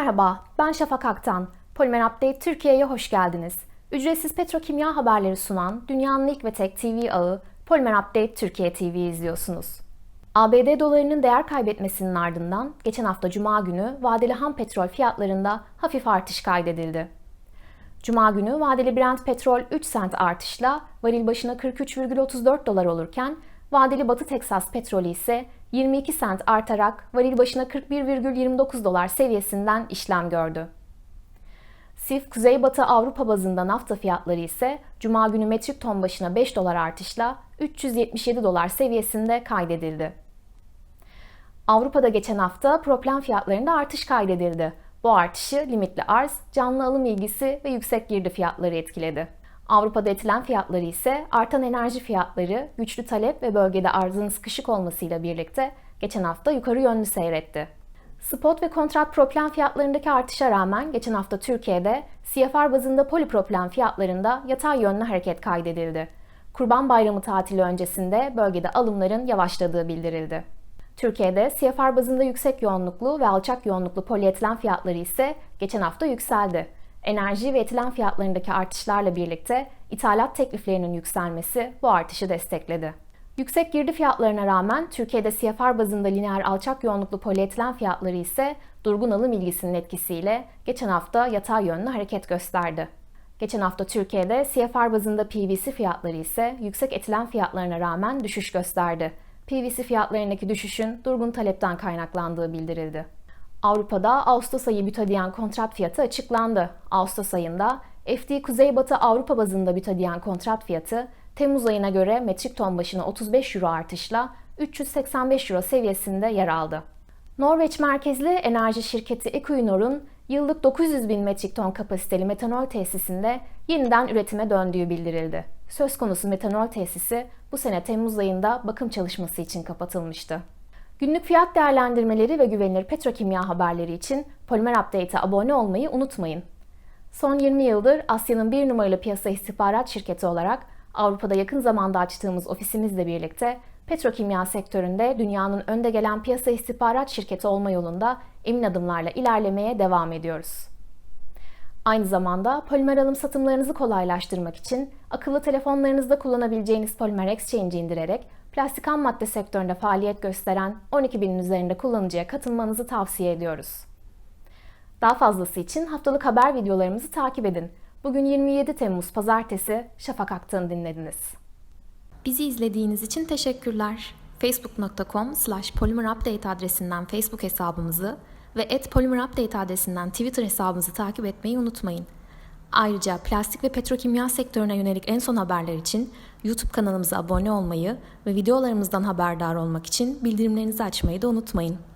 Merhaba, ben Şafak Aktan. Polimer Update Türkiye'ye hoş geldiniz. Ücretsiz petrokimya haberleri sunan dünyanın ilk ve tek TV ağı Polimer Update Türkiye TV izliyorsunuz. ABD dolarının değer kaybetmesinin ardından geçen hafta Cuma günü vadeli ham petrol fiyatlarında hafif artış kaydedildi. Cuma günü vadeli Brent petrol 3 sent artışla varil başına 43,34 dolar olurken vadeli Batı Teksas petrolü ise 22 sent artarak varil başına 41,29 dolar seviyesinden işlem gördü. SIF Kuzeybatı Avrupa bazında nafta fiyatları ise Cuma günü metrik ton başına 5 dolar artışla 377 dolar seviyesinde kaydedildi. Avrupa'da geçen hafta proplan fiyatlarında artış kaydedildi. Bu artışı limitli arz, canlı alım ilgisi ve yüksek girdi fiyatları etkiledi. Avrupa'da etilen fiyatları ise artan enerji fiyatları, güçlü talep ve bölgede arzın sıkışık olmasıyla birlikte geçen hafta yukarı yönlü seyretti. Spot ve kontrat proplan fiyatlarındaki artışa rağmen geçen hafta Türkiye'de CFR bazında poliproplan fiyatlarında yatay yönlü hareket kaydedildi. Kurban Bayramı tatili öncesinde bölgede alımların yavaşladığı bildirildi. Türkiye'de CFR bazında yüksek yoğunluklu ve alçak yoğunluklu polietilen fiyatları ise geçen hafta yükseldi. Enerji ve etilen fiyatlarındaki artışlarla birlikte ithalat tekliflerinin yükselmesi bu artışı destekledi. Yüksek girdi fiyatlarına rağmen Türkiye'de CFR bazında lineer alçak yoğunluklu polietilen fiyatları ise durgun alım ilgisinin etkisiyle geçen hafta yatay yönlü hareket gösterdi. Geçen hafta Türkiye'de CFR bazında PVC fiyatları ise yüksek etilen fiyatlarına rağmen düşüş gösterdi. PVC fiyatlarındaki düşüşün durgun talepten kaynaklandığı bildirildi. Avrupa'da Ağustos ayı butadiyen kontrat fiyatı açıklandı. Ağustos ayında FD Kuzeybatı Avrupa bazında butadiyen kontrat fiyatı Temmuz ayına göre metrik ton başına 35 euro artışla 385 euro seviyesinde yer aldı. Norveç merkezli enerji şirketi Equinor'un yıllık 900 bin metrik ton kapasiteli metanol tesisinde yeniden üretime döndüğü bildirildi. Söz konusu metanol tesisi bu sene Temmuz ayında bakım çalışması için kapatılmıştı. Günlük fiyat değerlendirmeleri ve güvenilir petrokimya haberleri için Polimer Update'e abone olmayı unutmayın. Son 20 yıldır Asya'nın bir numaralı piyasa istihbarat şirketi olarak Avrupa'da yakın zamanda açtığımız ofisimizle birlikte petrokimya sektöründe dünyanın önde gelen piyasa istihbarat şirketi olma yolunda emin adımlarla ilerlemeye devam ediyoruz. Aynı zamanda polimer alım satımlarınızı kolaylaştırmak için akıllı telefonlarınızda kullanabileceğiniz Polimer Exchange'i indirerek plastik ham madde sektöründe faaliyet gösteren 12 binin üzerinde kullanıcıya katılmanızı tavsiye ediyoruz. Daha fazlası için haftalık haber videolarımızı takip edin. Bugün 27 Temmuz Pazartesi Şafak Aktan'ı dinlediniz. Bizi izlediğiniz için teşekkürler. facebook.com slash polymerupdate adresinden Facebook hesabımızı ve at polymerupdate adresinden Twitter hesabımızı takip etmeyi unutmayın. Ayrıca plastik ve petrokimya sektörüne yönelik en son haberler için YouTube kanalımıza abone olmayı ve videolarımızdan haberdar olmak için bildirimlerinizi açmayı da unutmayın.